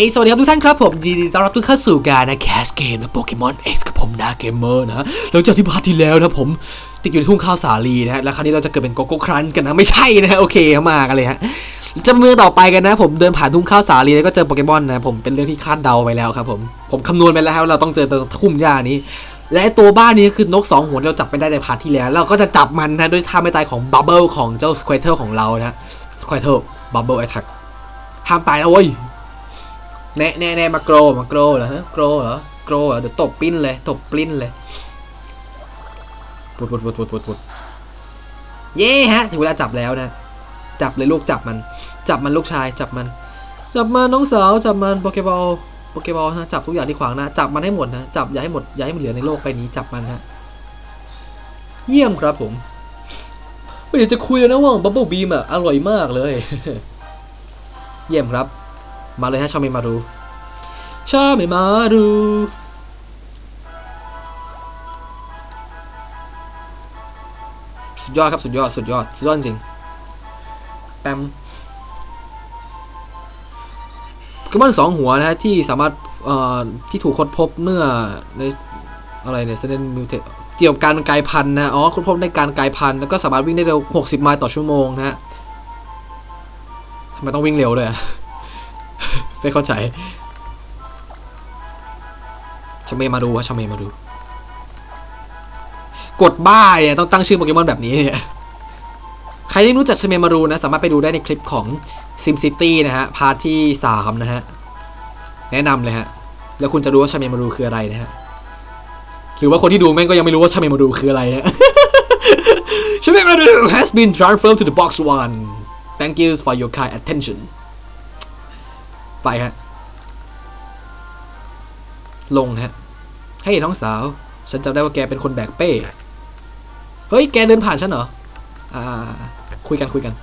สวัสดีครับทุกท่านครับผมยินดีต้อนรับทุกเข้าสู่การนะแคสเกมนะโปเกมอนเอ็กซ์กับผมนาเกมเมอร์นะหลังจากที่พาร์ทที่แล้วนะผมติดอยู่ในทุ่งข้าวสาลีนะฮะแล้วคราวนี้เราจะเกิดเป็นโกโก้ครันช์กันนะไม่ใช่นะฮะโอเคมากันเลยฮะจะเมืองต่อไปกันนะ ผมเดินผ่านทุ่งข้าวสาลีแล้วก็เจอโปเกมอนนะผมเป็นเรื่องที่คาดเดาไปแล้วครับผมผมคำนวณไปแล้วว่าเราต้องเจอตรงทุ่งหญ้านี้ และตัวบ้านนี้คือนกสองหัวที่เราจับไปได้ในพาร์ทที่แล้ว เราก็จะจับมันนะด้วยท่าไม่ตายของบับเบิลของเจ้าสควอเทอร์ของเรานะสควอเทอร์บับเบิลแอทแทกห้ามตายนะเว้ย แน่แน่แน่มาโกรมาโกรเหรอฮะโกรเหรอโกรเหรอเดี๋ยวตบปิ้นเลยตบปลิ้นเลยปุดปุดปุดปุดปุดปุดเย่ฮะถึงเวลาจับแล้วนะ จับเลยลูกจับมัน จับมันลูกชายจับมัน จับมันน้องสาวจับมันโปเกบอลโปเกบอลฮะจับทุกอย่างที่ขวางนะจับมันให้หมดนะจับอย่าให้หมดอย่าให้มันเหลือในโลกใบนี้จับมันฮะเยี่ยมครับผมไม่อยากจะคุยแล้วนะว่าบับเบิลบีมอะอร่อยมากเลย เยี่ยมครับ มาเลยฮะชาเมมารูชาเมมารูสุดยอดครับ สุดยอด สุดยอด สุดยอดจริงแปมโปเกมอนสองหัวนะฮะที่สามารถเอ่อที่ถูกค้นพบเมื่อในอะไรเนี่ยเซเดนมิวเทเกี่ยวกับการกลายพันธุ์นะอ๋อค้นพบในการกลายพันธุ์แล้วก็สามารถวิ่งได้เร็ว 60 ไมล์ต่อชั่วโมงนะฮะทำไมต้องวิ่งเร็วด้วยอะ ไม่เข้าใจชเมมาดูวะชเมมาดู กดบ้าเนี่ยต้องตั้งชื่อโปเกมอนแบบนี้เนี่ยใครที่รู้จักชเมมารูนะ สามารถไปดูได้ในคลิปของ Sim City นะฮะ พาร์ทที่ 3 นะฮะ แนะนำเลยฮะ แล้วคุณจะรู้ว่าชเมมารูคืออะไรนะฮะ หรือว่าคนที่ดูแม่งก็ยังไม่รู้ว่าชเมมารูคืออะไรฮะชเมมารู has been transferred to the box one thank you for your kind attention ไปฮะ ลงฮะเฮ้ยน้องสาว ฉันจำได้ว่าแกเป็นคนแบกเป้ เฮ้ย แกเดินผ่านฉันเหรอ อ่า คุยกันคุยกัน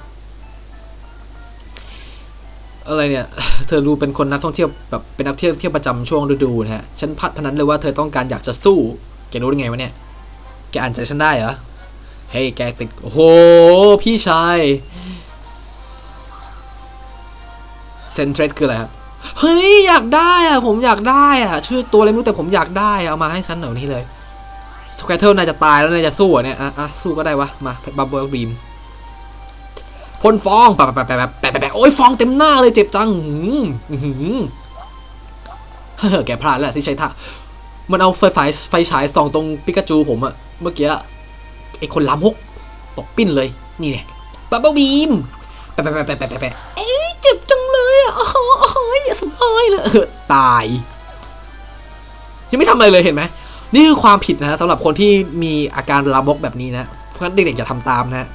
อะไรเนี่ย เธอดูเป็นคนนักท่องเที่ยวแบบเป็นนักเที่ยวเที่ยวประจำช่วงฤดูนะฮะ ฉันพัดพนันเลยว่าเธอต้องการอยากจะสู้ แกรู้ได้ไงวะเนี่ย แกอ่านใจฉันได้เหรอ เฮ้ย แกติด โอ้โห พี่ชาย เซนเทรดคืออะไรครับ เฮ้ย อยากได้อะผมอยากได้อะชื่อตัวอะไรไม่รู้แต่ผมอยากได้เอามาให้ฉันหน่อยนี้เลยสแควเทิลนายจะตายแล้วนายจะสู้เหรอเนี่ยอะอะสู้ก็ได้วะมาบับเบิลบีมพ่นฟองแปะแปะแปะแปะแปะโอ้ยฟองเต็มหน้าเลยเจ็บจังหืมหือเฮ้อแกพลาดแล้วที่ใช้ท่ามันเอาไฟไฟไฟฉายส่องตรงปิกาจูผมอะเมื่อกี้ไอคนลามกตกปิ้นเลย นี่เนี่ยบับเบิลบีมแปะแปะแปะแปะแปะแปะเอ้ โอ้โหโอ้โหอย่าสบายเลยเออตาย ยังไม่ทำอะไรเลยเห็นไหมนี่คือความผิดนะฮะสำหรับคนที่มีอาการลามกแบบนี้นะเพราะฉะนั้นเด็กๆอย่าทำตามนะฮะ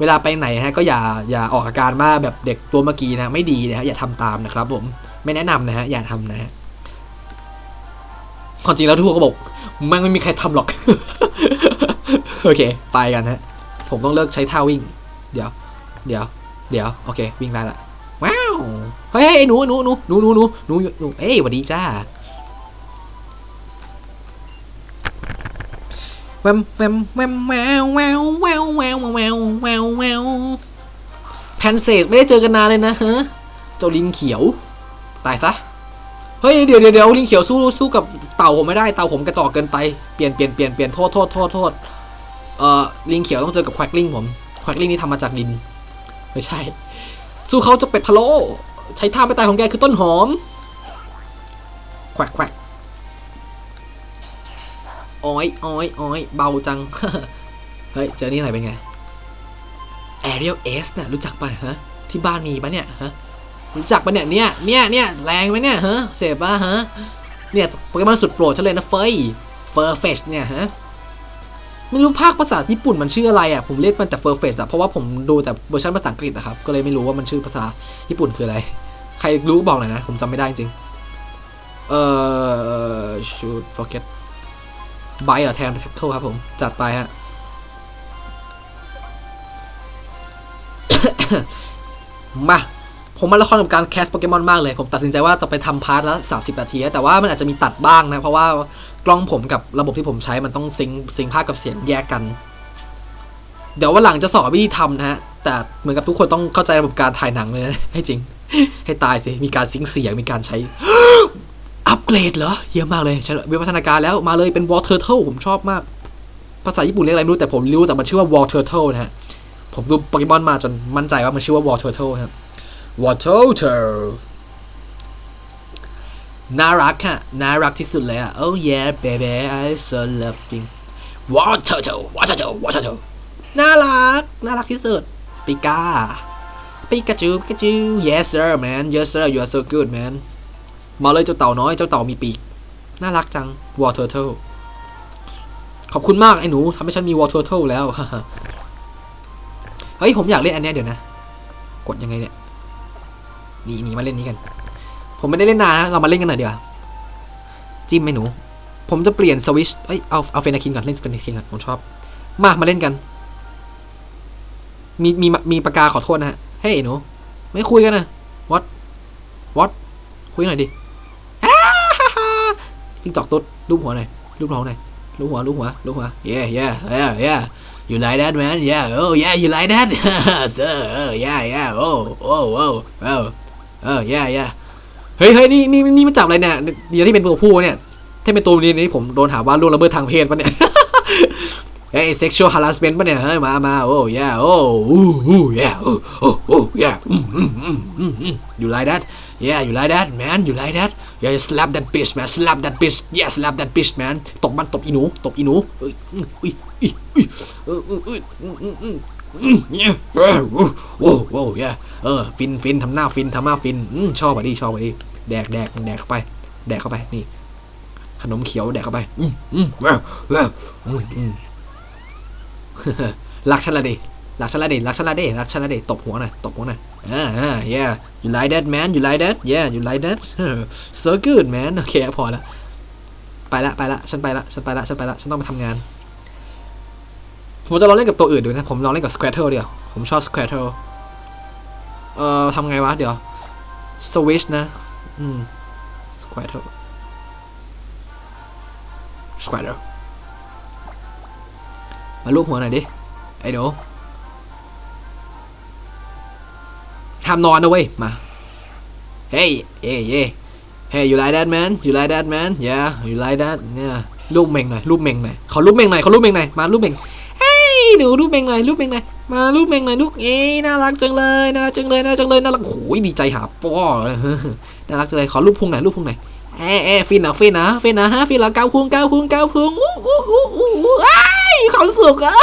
เวลาไปไหนฮะก็อย่าอย่าออกอาการมากแบบเด็กตัวเมื่อกี้นะไม่ดีนะฮะอย่าทำตามนะครับ ผมไม่แนะนำนะฮะอย่าทำนะฮะความจริงแล้วทุกคนก็บอกมันไม่มีใครทำหรอก โอเค ไปกันฮะ ผมต้องเลิกใช้ท่าวิ่ง เดี๋ยว เดี๋ยว เดี๋ยว โอเค วิ่งได้ละ เฮ้ยหนูหนูหนูหนูหนูหนูหนูหนูเอ้ยสวัสดีจ้าแวมแวมแวมแววแววแววแววแววแววแววแพนเซสไม่ได้เจอกันนานเลยนะฮะเจ้าลิงเขียว ตายซะเฮ้ยเดี๋ยวเดี๋ยวเดี๋ยวลิงเขียวสู้สู้กับเต่าผมไม่ได้เต่าผมกระจอกเกินไปเปลี่ยนเปลี่ยนเปลี่ยนเปลี่ยนโทษโทษโทษโทษเอ่อลิงเขียวต้องเจอกับแควกลิงผมแควกลิงนี่ทำมาจากดินไม่ใช่ สู้เขาจะเป็ดพะโล้ใช้ท่าไม่ตายของแกคือต้นหอมแควกแควกอ้อยอ้อยอ้อยเบาจัง เฮ้ย เจอนี่อะไรเป็นไง Ariel S น่ะรู้จักป่ะฮะ ที่บ้านมีปะเนี่ยฮะ รู้จักปะเนี่ย เนี่ย เนี่ย เนี่ย แรงไหมเนี่ยฮะเสพปะฮะ เนี่ยโปเกมอนสุดโปรดฉันเลยนะเฟยเฟอร์เฟชเนี่ยฮะ ไม่รู้ภาคภาษาญี่ปุ่นมันชื่ออะไรอะผมเรียกมันแต่เฟอร์เฟชอะเพราะว่าผมดูแต่เวอร์ชันภาษาอังกฤษอะครับก็เลยไม่รู้ว่ามันชื่อภาษาญี่ปุ่นคืออะไร ใครรู้บอกหน่อยนะผมจำไม่ได้จริงเอ่อ should forget ไบต์อะแทนแท็กเกิลครับผมจัดไปฮะมาผมมาละครกับการแคสโปเกมอนมากเลย ผมตัดสินใจว่าจะไปทำพาร์ทละ30 นาที แต่ว่ามันอาจจะมีตัดบ้างนะ เพราะว่า กล้องผมกับระบบที่ผมใช้มันต้องซิงซิงภาพกับเสียงแยกกัน เดี๋ยววันหลังจะสอนวิธีทำนะฮะ แต่เหมือนกับทุกคนต้องเข้าใจระบบการถ่ายหนังเลยนะให้จริง ให้ตายสิ มีการซิงเสียง มีการใช้ อัปเกรดเหรอ เยี่ยมากเลยฉันวิวัฒนาการแล้วมาเลยเป็น Wall Turtle ผมชอบมาก ภาษาญี่ปุ่นเรียกอะไรไม่รู้แต่ผมรู้แต่มันชื่อว่า Wall Turtle นะฮะ ผมดูโปเกมอนมาจนมั่นใจว่ามันชื่อว่า Wall Turtle ครับ Wall Turtle น่ารักค่ะน่ารักที่สุดเลยอะ Oh yeah baby I so loving Wall Turtle Wall Turtle Wall Turtle น่ารัก น่ารักที่สุดปิกาปิกาจูปิกาจู yes sir man yes sir you are so good man มาเลยเจ้าเต่าน้อยเจ้าเต่ามีปีก น่ารักจัง Wall Turtle ขอบคุณมากไอ้หนูทำให้ฉันมี Wall Turtle แล้ว เฮ้ย ผมอยากเล่นอันเนี้ยเดี๋ยวนะ กดยังไงเนี่ยหนีหนีมาเล่นนี้กัน ผมไม่ได้เล่นนานนะ เรามาเล่นกันหน่อยเดี๋ยวจิ้มไหมหนู ผมจะเปลี่ยนสวิชเอ้ย เอา เอาเฟนาคินก่อน เล่นเฟนาคินก่อน ผมชอบ มา มาเล่นกัน มี มี มีปากกาขอโทษนะฮะ เฮ้ยหนู ไม่คุยกันนะ what what คุยหน่อยดิจิ้งจอกตุ๊ดรูปหัวหน่อยรูปหัวหน่อยรูปหัวรูปหัวรูปหัว yeah yeah yeah yeah you like that man yeah oh yeah you like that sir oh yeah yeah oh oh oh oh oh yeah yeah ฮ้ยเฮ้ยนี่นี่นี่มันจับอะไรเนี่ยเดี๋ยวที่เป็นตัวผู้เนี่ย ถ้าเป็นตัวนี้นี่ผมโดนหาว่าล่วงละเมิดทางเพศปะเนี่ย เฮ้ย sexual harassment ปะเนี่ย เฮ้ย มามาโอ้ yeah โอ้อู้อู้ yeah โอ้โอ้โอ้ yeah อืมอืมอืมอืมอืม you like that yeah you like that man you like that yeah slap that bitch man slap that bitch yeah slap that bitch man ตบมันตบอีหนูตบอีหนูเอ้ยอุ้ยอุ้ยอุ้ยโอ้โอ้โอ้ yeah เออฟินฟินทำหน้าฟินทำหน้าฟินชอบอะดิชอบอะดิ แดกแดกแดกเข้าไป แดกเข้าไปนี่ ขนมเขียวแดกเข้าไป อืมอืมเออเอออืมอืมรักฉันละดิรักฉันละดิรักฉันละดิรักฉันละดิตบหัวหน่อยตบหัวหน่อยอ่าอ่า yeah you like that man you like that yeah you like that so good man โอเคพอละไปละไปละฉันไปละฉันไปละฉันไปละฉันต้องไปทำงานผมจะลองเล่นกับตัวอื่นดูนะ ผมลองเล่นกับ Squirtle เดียว ผมชอบ Squirtle เอ่อทำไงวะ เดี๋ยว Switch นะ อืม Squirtle Squirtle มาลูบหัวหน่อยดิ ไอ้เดี๋ยวห้ามนอนนะเว้ย มา เฮ้ยเย่เย่ Hey you like that man you like that man yeah you like that เนี่ยรูปเมงหน่อยรูปเมงหน่อยขอรูปเมงหน่อยขอรูปเมงหน่อยมารูปเมงเฮ้ยหนูรูปเมงหน่อยรูปเมงหน่อยมารูปเมงหน่อยลูกเอ้น่ารักจังเลยน่ารักจังเลยน่ารักจังเลยน่ารักโอ้ยดีใจหาป้อน่ารักจังเลยขอรูปพุงหน่อยรูปพุงหน่อยเอ้ยเฟินนะฟินนะฟินนะฮะฟินแล้วเกาพุงเกาพุงเกาพุงอู้อู้อู้อู้อู้อ้ายความสุขอะ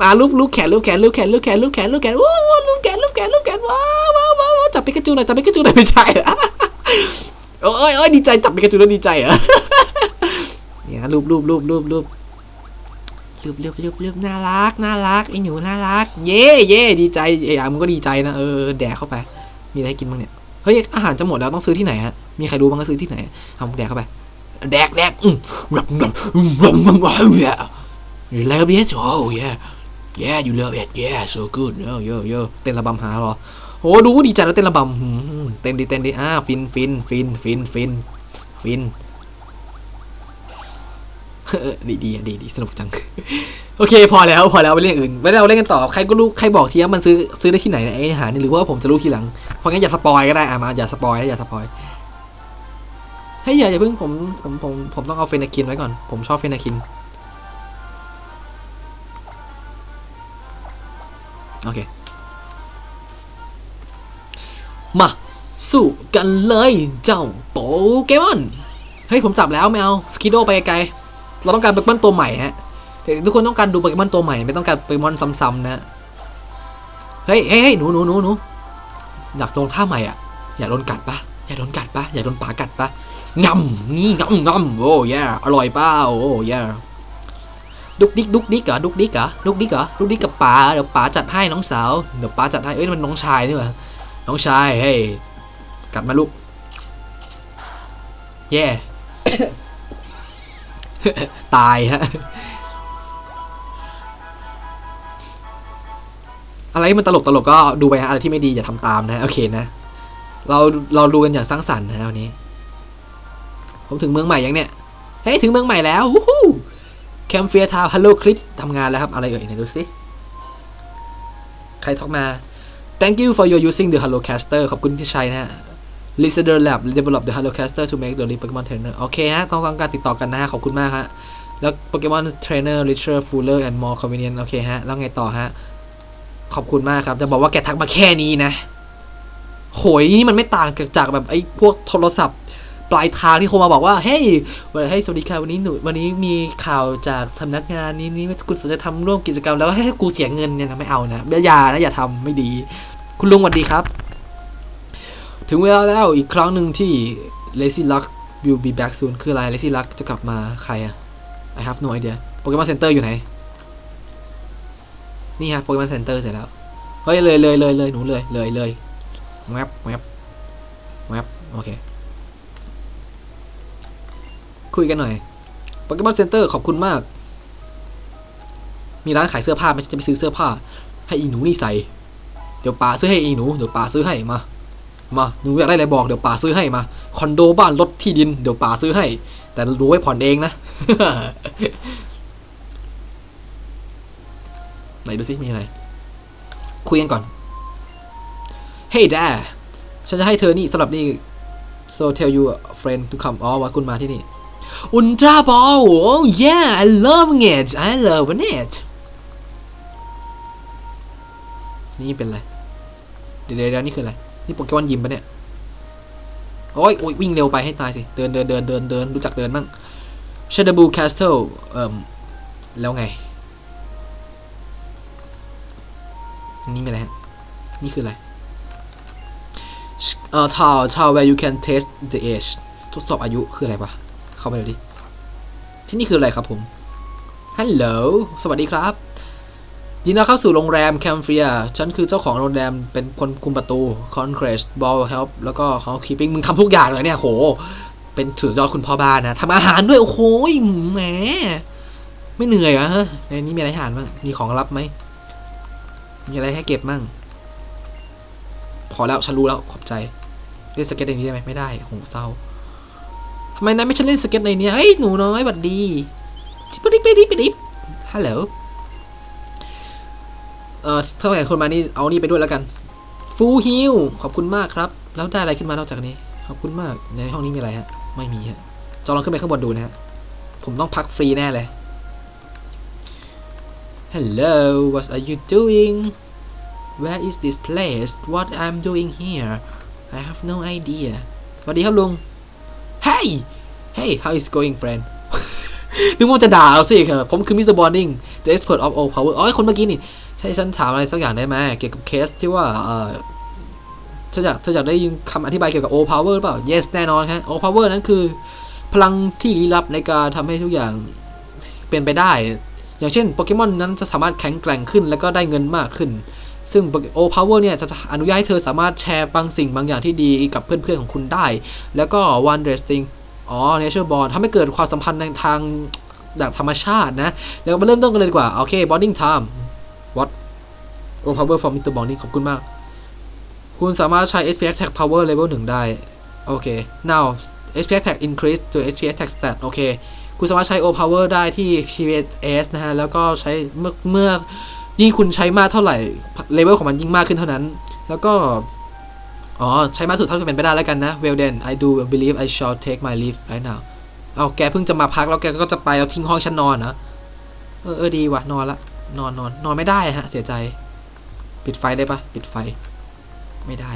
มาลูบลูบแขนลูบแขนลูบแขนลูบแขนลูบแขนลูบแขนวู้วู้ลูบแขนลูบแขนลูบแขนว้าวว้าวว้าวจับปิกาจูหน่อยจับปิกาจูหน่อยไม่ใช่หรอโอ้ยโอ้ยดีใจจับปิกาจูแล้วดีใจเหรอเนี่ยรูปรูปรูปรูปรูป รูปรูปรูปรูปน่ารักน่ารักไอ้หนูน่ารัก เย่เย่ดีใจไอ้ยามึงก็ดีใจนะเออแดกเข้าไป มีอะไรกินบ้างเนี่ยเฮ้ยอาหารจะหมดแล้วต้องซื้อที่ไหนฮะมีใครรู้บ้างก็ซื้อที่ไหนเอาแดกเข้าไป แดกแดกอืมรัมรัมรัมรัมรัม yeah you love it oh yeah yeah you love it yeah so good oh yo yo เต้นระบำหาหรอโหดูดีใจแล้วเต้นระบำหืมเต้นดิเต้นดิอ่าฟินฟินฟินฟินฟินฟิน ดีดีดีดีสนุกจัง โอเค พอแล้วพอแล้วไปเรื่องอื่นไม่ได้เราเล่นกันต่อใครก็รู้ใครบอกทีว่ามันซื้อซื้อได้ที่ไหนนะไอ้อาหารนี่หรือว่าผมจะรู้ทีหลังเพราะงั้นอย่าสปอยก็ได้อะมาอย่าสปอยอย่าสปอยเฮ้อย่าอย่าเพิ่งผมผมผมผมต้องเอาเฟนาคินไว้ก่อนผมชอบเฟนาคินโอเคมาสู้กันเลยเจ้าโปเกมอนเฮ้ยผมจับแล้วไม่เอาสกิโดไปไกล เราต้องการโปเกมอนตัวใหม่ฮะทุกคนต้องการดูโปเกมอนตัวใหม่ไม่ต้องการโปเกมอนซ้ำๆนะเฮ้ยเฮ้ยเฮ้ยหนูหนูหนูหนูอยากโดนท่าใหม่อะ อย่าโดนกัดปะอย่าโดนกัดปะอย่าโดนปากัดปะงำนี่งำงำโอ้ยอร่อยปล่าโอ้ยดุกดิกดุกดิกเหรอดุกดิกเหรอดุกดิกเหรอดุกดิกกับป๋าเดี๋ยวป๋าจัดให้น้องสาวเดี๋ยวป๋าจัดให้เอ้ยมันน้องชายนี่หว่าน้องชายเฮ้ยกัดมาลูกแย่ ตายฮะ อะไรที่มันตลกตลกก็ดูไปฮะอะไรที่ไม่ดีอย่าทำตามนะโอเคนะ เราเราดูกันอย่างสร้างสรรค์นะวันนี้ ผมถึงเมืองใหม่ยังเนี่ย เฮ้ยถึงเมืองใหม่แล้ววู้ฮู้แคมเฟียทาวฮัลโหลคลิปทำงานแล้วครับ อะไรเอ่ยไหนดูสิ ใครทักมา thank you for your using the Hellocaster ขอบคุณที่ใช้นะฮะ Listener Lab develop the Hellocaster to make the lead Pokemon Trainer โอเคฮะต้องต้องการติดต่อกันนะฮะ ขอบคุณมากฮะ แล้ว Pokemon Trainer richer fuller and more convenient โอเคฮะ แล้วไงต่อฮะ ขอบคุณมากครับ จะบอกว่าแกทักมาแค่นี้นะ โหยนี่มันไม่ต่างจากแบบไอ้พวกโทรศัพท์ปลายทางที่โทรมาบอกว่า เฮ้ยวันให้สวัสดีค่ะวันนี้หนูวันนี้มีข่าวจากสำนักงานนี้นี้คุณสนใจทำร่วมกิจกรรมแล้วให้กูเสียเงินเนี่ยนะไม่เอานะอย่านะอย่าทำไม่ดี คุณลุงสวัสดีครับ ถึงเวลาแล้วอีกครั้งหนึ่งที่ Lazy Luck will be back soon คืออะไร Lazy Luck จะกลับมาใครอะ I have no idea Pokemon Center อร์อยู่ไหน นี่ฮะ Pokemon Center เสร็จแล้ว เฮ้ย เลยเลยเลยเลยหนูเลยเลยเลยแวบแวบแวบโอเค คุยกันหน่อย Pokemon Center ขอบคุณมาก มีร้านขายเสื้อผ้าไม่ใช่จะไปซื้อเสื้อผ้า ให้อีหนูนี่ใส่ เดี๋ยวป๋าซื้อให้อีหนู เดี๋ยวป๋าซื้อให้มา มาหนูอยากได้อะไรบอกเดี๋ยวป๋าซื้อให้มาคอนโดบ้านรถที่ดินเดี๋ยวป๋าซื้อให้ แต่รู้ไว้ผ่อนเองนะไหนดูซิมีอะไร คุยกันก่อน Hey dad ฉันจะให้เธอนี่สำหรับนี่ so tell you friend to come อ๋อว่าคุณมาที่นี่ อุลตราบอล oh yeah I love it I love it นี่เป็นอะไร เดี๋ยวเดี๋ยวเดี๋ยวนี่คืออะไร นี่โปเกมอนยิมปะเนี่ย โอ้ยโอ้ยวิ่งเร็วไปให้ตายสิ เดินเดินเดินเดินเดินรู้จักเดินบ้าง s h a d o w b o o Castle เอ่มแล้วไง นี่เป็นอะไรฮะ นี่คืออะไร เอ่อ town town where you can test the age ทดสอบอายุคืออะไรปะเข้าไปเลยดิ ที่นี่คืออะไรครับผม ฮัลโหล สวัสดีครับ ยินดีต้อนรับเข้าสู่โรงแรมแคมเฟียฉันคือเจ้าของโรงแรมเป็นคนคุมประตู concrete ball help แล้วก็ housekeeping มึงทำทุกอย่างเลยเนี่ยโห เป็นสุดยอดคุณพ่อบ้านนะทำอาหารด้วย โอ้โหแหมไม่เหนื่อยเหรอฮะในนี้มีอะไรให้อาหารบ้างมีของรับไหมมีอะไรให้เก็บมั่งพอแล้วฉันรู้แล้วขอบใจเล่นสเก็ตในนี้ได้ไหมไม่ได้โหเศร้าทำไมนายไม่ใช่เล่นสเก็ตในนี้เฮ้ยหนูน้อยบัดดีจิบปิ๊บปิ๊บปิ๊บปิ๊บฮัลโหล เอ่อถ้าแข่งคนมานี่เอานี่ไปด้วยแล้วกัน ฟูลฮิลขอบคุณมากครับ แล้วได้อะไรขึ้นมานอกจากนี้ ขอบคุณมาก ในห้องนี้มีอะไรฮะ ไม่มีฮะจอลองขึ้นไปข้างบนดูนะฮะ ผมต้องพักฟรีแน่เลย Hello what are you doing Where is this place What I'm doing here I have no idea สวัสดีครับลุง Hey Hey how is going friend นึกว่าจะด่าเราสิครับผมคือ Mr. Bonding the expert of all power อ๋อคนเมื่อกี้นี่ ใช่ฉันถามอะไรสักอย่างได้ไหมเกี่ยวกับเคสที่ว่าเออเธออยากเธออยากได้ยินคำอธิบายเกี่ยวกับ all power หรือเปล่า yes แน่นอนฮะ all power นั้นคือ พลังที่ลี้ลับในการทำให้ทุกอย่างเป็นไปได้ อย่างเช่นโปเกมอนนั้นจะสามารถแข็งแกร่งขึ้น แล้วก็ได้เงินมากขึ้น ซึ่ง O Power เนี่ยจะอนุญาตให้เธอสามารถแชร์บางสิ่งบางอย่างที่ดีกับเพื่อนๆของคุณได้ แล้วก็ One d r e s t i n g อ๋อ Nature Bond ทำให้เกิดความสัมพันธ์ในทางแบบธรรมชาตินะ แล้วมาเริ่มต้นกันเลยดีกว่า โอเค Bonding Time What O Power for Mr. b o n n i ขอบคุณมาก คุณสามารถใช้ SP Attack Power Level 1 ได้ โอเค now SP Attack increase to SP Attack stat โอเค คุณสามารถใช้ O Power ได้ที่ PVS นะฮะ แล้วก็ใช้เมื่อเมื่อยิ่งคุณใช้มากเท่าไหร่ เลเวลของมันยิ่งมากขึ้นเท่านั้น แล้วก็ อ๋อ ใช้มากสุดเท่าที่เป็นไปได้แล้วกันนะ well then I do believe I shall take my leave right now เอาแกเพิ่งจะมาพักแล้วแกก็จะไปแล้วทิ้งห้องฉันนอนนะ เออเออดีว่ะนอนละ นอนนอนนอนไม่ได้ฮะ เสียใจ ปิดไฟได้ปะปิดไฟ ไม่ได้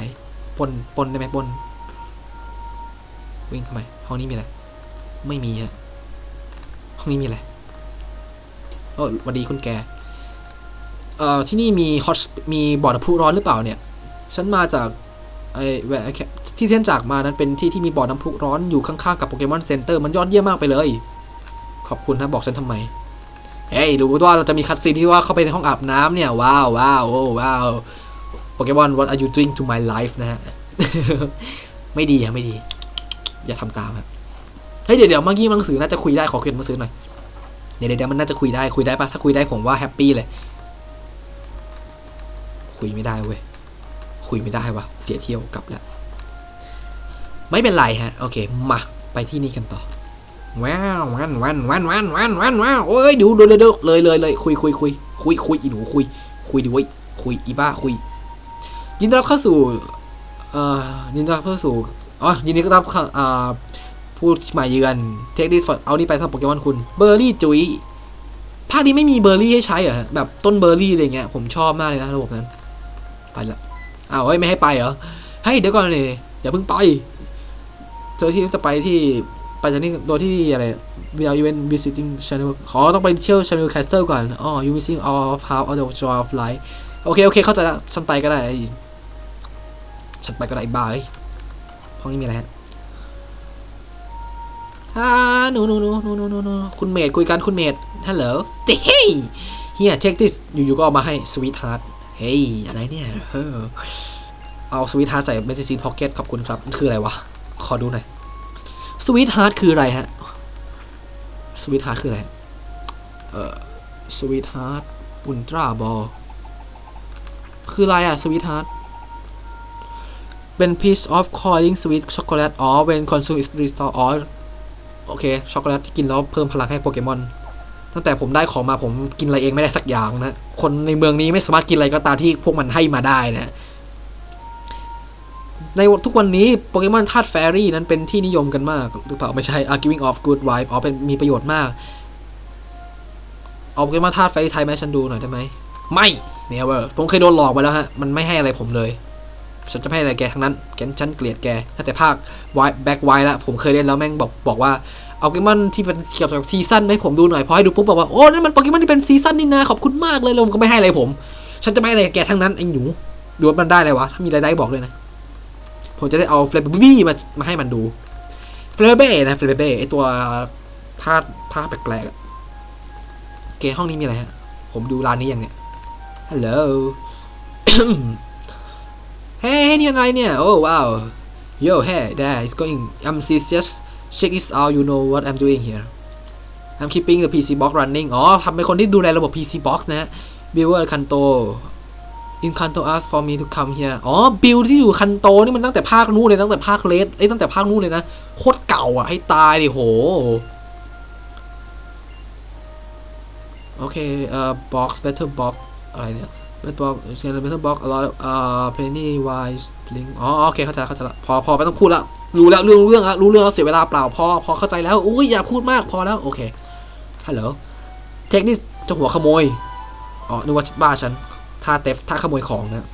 ปนปนได้ไหมปนวิ่งเข้าไปห้องนี้มีอะไรไม่มีฮะห้องนี้มีอะไรโอ้สวัสดีคุณแกเอ่อที่นี่มีฮอตมีบ่อน้ำพุร้อนหรือเปล่าเนี่ย ฉันมาจากไอ้แวที่เที่ยนจากมานั้นเป็นที่ที่มีบ่อน้ำพุร้อนอยู่ข้างๆกับโปเกมอนเซ็นเตอร์มันยอดเยี่ยมมากไปเลย ขอบคุณนะบอกฉันทำไม เฮ้ยรู้ว่าเราจะมีคัดซีนที่ว่าเข้าไปในห้องอาบน้ำเนี่ย ว้าวว้าวโอ้ว้าวโปเกมอน what are you doing to my life นะฮะ ไม่ดีอะไม่ดี อย่าทำตามครับ เฮ้ย เดี๋ยวเดี๋ยวเมื่อกี้หนังสือน่าจะคุยได้ขอเขียนหนังสือหน่อย เดี๋ยวเดี๋ยวมันน่าจะคุยได้คุยได้ปะถ้าคุยได้ผมว่าแฮปปี้เลย คุยไม่ได้เว้ย คุยไม่ได้วะเสียเที่ยวกลับแล้ว ไม่เป็นไรฮะ โอเค มา ไปที่นี่กันต่อ ว้าววันวันวันวันวันวันว้าวโอ้ยดูดูดูเลยเลยเลยคุยคุยคุยคุยคุยอีหนูคุย คุยดิเว้ยคุยอีบ้าคุย ยินดีรับเข้าสู่เอ่อยินดีรับเข้าสู่อ๋อยินดีรับเอ่าผู้มาเยือนเทคดิสฟอร์ดเอานี่ไปสำหรับโปเกมอนคุณเบอร์รี่จุยภาคนี้ไม่มีเบอร์รี่ให้ใช้เหรอะแบบต้นเบอร์รี่อะไรเงี้ยผมชอบมากเลยนะระบบนั้น ไปละอ้าวเฮ้ยไม่ให้ไปเหรอเฮ้ยเดี๋ยวก่อนเลยอย่าเพิ่งไปเธอที่จะไปที่ ไปจากนี่โดยที่อะไร we are even visiting channel ขอต้องไปเที่ยว channel castle ก่อนอ๋อ you missing all of half of the joy of life โอเค โอเค เข้าใจแล้วฉันไปก็ได้ฉันไปก็ได้บ้าเอ้ยห้องนี้มีอะไรฮะฮ่าหนูหนูหนูหนูหนูหนูหนูคุณเมดคุยกันคุณเมดฮัลโหลเฮ้ยเฮีย take this อยู่ๆก็เอามาให้ sweet heart เฮ้ย อะไรเนี่ยเออเอา sweet heart ใส่ medicine pocket ขอบคุณครับ คืออะไรวะ ขอดูหน่อย sweet heart คืออะไรฮะ sweet heart คืออะไรเอ่อ sweet heart ultra ball คืออะไรอะ sweet heart เป็น piece of coiling sweet chocolate อ๋อ when consume is restore อ๋อโอเค ช็อกโกแลตที่กินแล้วเพิ่มพลังให้โปเกมอน ตั้งแต่ผมได้ของมาผมกินอะไรเองไม่ได้สักอย่างนะ คนในเมืองนี้ไม่สามารถกินอะไรก็ตามที่พวกมันให้มาได้นะ ในทุกวันนี้โปเกมอนธาตุแฟรี่นั้นเป็นที่นิยมกันมาก หรือเปล่าไม่ใช่ a r giving of good vibe อ๋อเป็นมีประโยชน์มาก เอาโปเกมอนธาตุแฟรี่ไทยมาให้ฉันดูหน่อยได้ไหม ไม่ never ผมเคยโดนหลอกไปแล้วฮะ มันไม่ให้อะไรผมเลย ฉันจะให้อะไรแกทั้งนั้น แกฉันเกลียดแกตั้งแต่ภาคไวแบ็กไวแล้ว ผมเคยเล่นแล้วแม่งบอกบอกว่าเอาโปเกมอนที่เป็นเกี่ยวกับซีซั่นให้ผมดูหน่อย พอให้ดูปุ๊บบอกว่า โอ้นั่นมันโปเกมอนที่เป็นซีซั่นนี่นะ ขอบคุณมากเลยแล้วมันก็ไม่ให้อะไรผม ฉันจะไม่ให้อะไรแกทั้งนั้นไอ้หนูดูว่ามันได้อะไรวะ ถ้ามีอะไรได้บอกเลยนะ ผมจะได้เอาเฟลเบบี้มามาให้มันดูเฟลเบ้นะเฟลเบ้ไอตัวธาตุธาแปลกๆเกห้องนี้มีอะไรฮะ ผมดูร้านนี้ยังเนี่ยฮัลโหลเฮ้ยนี่อะไรเนี่ย โอ้ว้าว yo hey there is going I'm serious check this out you know what I'm doing here I'm keeping the PC box running อ๋อทำเป็นคนที่ดูแลระบบ PC box นะฮะ Builder Kanto in Kanto asked for me to come here อ๋อ บิลที่อยู่คันโตนี่มันตั้งแต่ภาคนู้นเลยตั้งแต่ภาคเลสเอ้ตั้งแต่ภาคนู้นเลยนะ โคตรเก่าอะ ให้ตายดิโห โอเค เอ่อ box better box อะไรเนี่ย better box better box อร่อยเอ่อ penny wise link อ๋อ โอเค เข้าใจ เข้าใจละ พอ พอไม่ต้องพูดละ รู้แล้ว เรื่อง เรื่องละรู้เรื่องแล้วเสียเวลาเปล่า พอ พอเข้าใจแล้ว อุ้ย อย่าพูดมาก พอแล้ว โอเค ฮัลโหล เทคนิคจะหัวขโมย อ๋อ นึกว่าบ้าฉัน ท่าเตฟท่าขโมยของนะ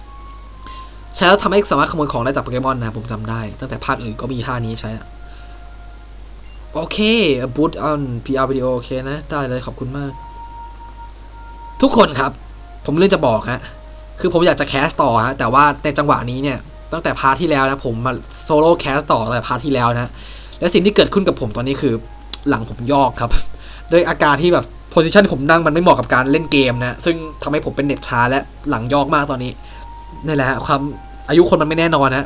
ใช้แล้วทำให้สามารถขโมยของได้จากโปเกมอนนะผมจำได้ ตั้งแต่ภาคอื่นก็มีท่านี้ใช้อะโอเคบูตออน PR video โอโอเคนะ ได้เลยขอบคุณมาก ทุกคนครับ ผมเรื่องจะบอกฮะคือผมอยากจะแคสต่อฮะแต่ว่าในจังหวะนี้เนี่ยตั้งแต่พาร์ทที่แล้วนะ ผมมาโซโล่แคสต่อตั้งแต่พาร์ทที่แล้วนะ และสิ่งที่เกิดขึ้นกับผมตอนนี้คือ หลังผมยอกครับโดยอาการที่แบบ โพซิชันผมนั่งมันไม่เหมาะกับการเล่นเกมนะ ซึ่งทำให้ผมเป็นเหน็บชาและหลังยอกมากตอนนี้นี่แหละความอายุคนมันไม่แน่นอนนะ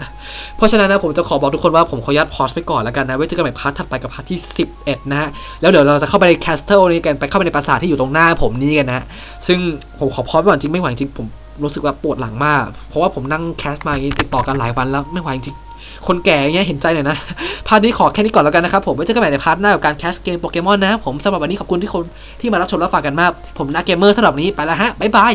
เพราะฉะนั้นนะผมจะขอบอกทุกคนว่าผมขออนุญาตพอสไปก่อนแล้วกันนะ ไว้เจอกันใหม่พาร์ทถัดไปกับพาร์ทที่ 11 นะฮะ แล้วเดี๋ยวเราจะเข้าไปในแคสเทิลนี้กัน ไปเข้าไปในปราสาทที่อยู่ตรงหน้าผมนี่กันนะ ซึ่งผมขอพอสไปก่อนจริงไม่ไหวจริงผมรู้สึกว่าปวดหลังมาก เพราะว่าผมนั่งแคสมาอย่างนี้ติดต่อกันหลายวันแล้วไม่ไหวจริง คนแก่เงี้ยเห็นใจหน่อยนะ พาร์ทนี้ขอแค่นี้ก่อนแล้วกันนะครับผมไว้เจอกันใหม่ในพาร์ทหน้ากับการแคสเกมโปเกมอนนะผมสำหรับวันนี้ขอบคุณที่คนที่มารับชมรับฟังกันมาก ผมนาเกมเมอร์สำหรับวันนี้ไปแล้วฮะบ๊ายบาย